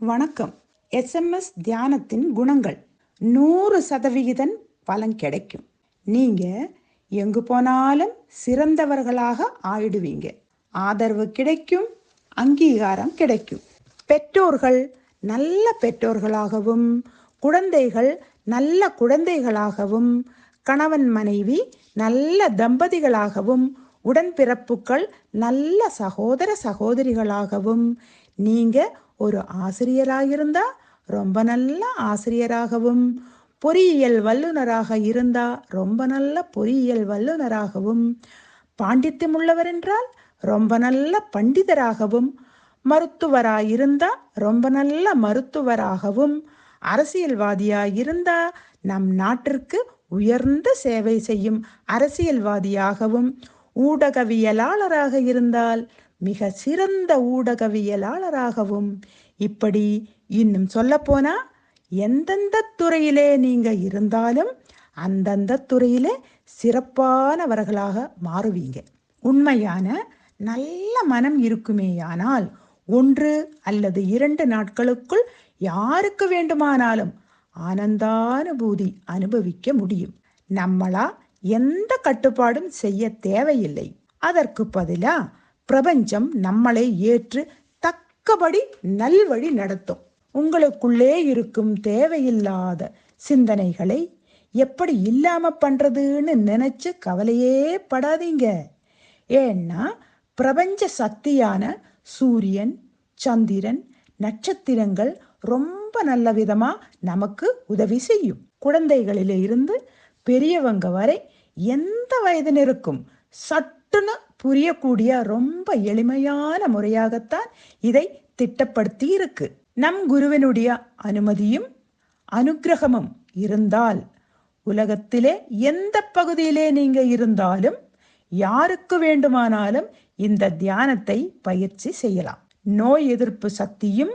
வணக்கம். எஸ்எம்எஸ் தியானத்தின் குணங்கள். நூறு சதவிகிதம் பலன் கிடைக்கும். நீங்க எங்கு போனாலும் சிறந்தவர்களாக ஆயிடுவீங்க. ஆதரவு கிடைக்கும் அங்கீகாரம் கிடைக்கும். பெற்றோர்கள் நல்ல பெற்றோர்களாகவும் குழந்தைகள் நல்ல குழந்தைகளாகவும் கணவன் மனைவி நல்ல தம்பதிகளாகவும் உடன்பிறப்புகள் நல்ல சகோதர சகோதரிகளாகவும் நீங்கள் ஒரு ஆசிரியராயிருந்தா ரொம்ப நல்ல ஆசிரியராகவும் பொறியியல் வல்லுநராக இருந்தா ரொம்ப நல்ல பொறியியல் வல்லுநராகவும் பாண்டித்யம் உள்ளவர் என்றால் ரொம்ப நல்ல பண்டிதராகவும் மருத்துவராயிருந்தா ரொம்ப நல்ல மருத்துவராகவும் அரசியல்வாதியாயிருந்தா நம் நாட்டிற்கு உயர்ந்த சேவை செய்யும் அரசியல்வாதியாகவும் ஊடகவியலாளராக இருந்தால் மிக சிறந்த ஊடகவியலாளராகவும் இப்படி இன்னும் சொல்லப்போனா எந்தெந்த துறையிலே நீங்க இருந்தாலும் அந்தந்த துறையிலே சிறப்பானவர்களாக மாறுவீங்க. உண்மையான நல்ல மனம் இருக்குமேயானால் ஒன்று அல்லது இரண்டு நாட்களுக்குள் யாருக்கு வேண்டுமானாலும் ஆனந்தானுபூதி அனுபவிக்க முடியும். நம்மளா எந்த கட்டுப்பாடும் செய்ய தேவையில்லை. அதற்கு பதிலா பிரபஞ்சம் நம்மளை ஏற்று தக்கபடி நல்வழி நடத்தும். உங்களுக்குள்ளே இருக்கும் தேவையில்லாத சிந்தனைகளை எப்படி இல்லாம பண்றதுன்னு நினைச்சு கவலையே படாதீங்க. ஏன்னா பிரபஞ்ச சக்தியான சூரியன் சந்திரன் நட்சத்திரங்கள் ரொம்ப நல்ல விதமா நமக்கு உதவி செய்யும். குழந்தைகளிலே இருந்து பெரியவங்க வரை எந்த வயதினருக்கும் சட்டுன்னு புரியக்கூடிய ரொம்ப எளிமையான முறையாகத்தான் இதை திட்டப்படுத்தி இருக்கு நம் குருவினுடைய அனுமதியும் அனுக்கிரகமும் இருந்தால் உலகத்திலே எந்த பகுதியிலே நீங்க இருந்தாலும் யாருக்கு வேண்டுமானாலும் இந்த தியானத்தை பயிற்சி செய்யலாம். நோய் எதிர்ப்பு சக்தியும்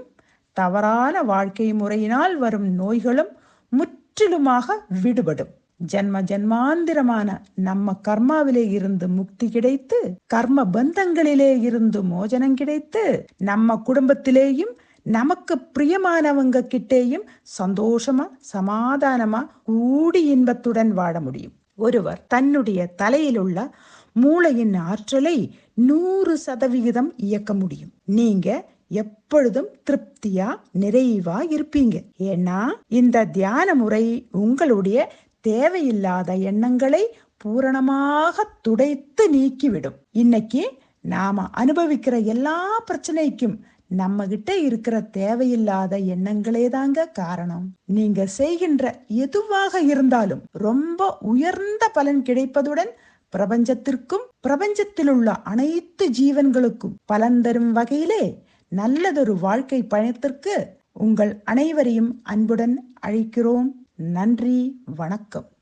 தவறான வாழ்க்கை முறையினால் வரும் நோய்களும் முற்றிலுமாக விடுபடும். ஜன்ம ஜென்மாந்திரமான நம்ம கர்மாவிலே இருந்து முக்தி கிடைத்து கர்ம பந்தங்களிலே இருந்து மோஜனம் கிடைத்து நம்ம குடும்பத்திலேயும் நமக்கு பிரியமானவங்க கிட்டேயும் சந்தோஷமா சமாதானமா கூடி இன்பத்துடன் வாழ முடியும். ஒருவர் தன்னுடைய தலையில் உள்ள மூளையின் ஆற்றலை நூறு சதவிகிதம் இயக்க முடியும். நீங்க எப்பொழுதும் திருப்தியா நிறைவா இருப்பீங்க. ஏன்னா இந்த தியான முறை உங்களுடைய தேவையில்லாத எண்ணங்களை பூரணமாக துடைத்து நீக்கிவிடும். இன்னைக்கு நாம அனுபவிக்கிற எல்லா பிரச்சனைக்கும் நம்ம கிட்ட இருக்கிற தேவையில்லாத எண்ணங்களே தாங்க காரணம். நீங்க செய்கின்ற எதுவாக இருந்தாலும் ரொம்ப உயர்ந்த பலன் கிடைப்பதுடன் பிரபஞ்சத்திற்கும் பிரபஞ்சத்தில் உள்ள அனைத்து ஜீவன்களுக்கும் பலன் தரும் வகையிலே நல்லதொரு வாழ்க்கை பயணத்திற்கு உங்கள் அனைவரையும் அன்புடன் அழைக்கிறோம். நன்றி வணக்கம்.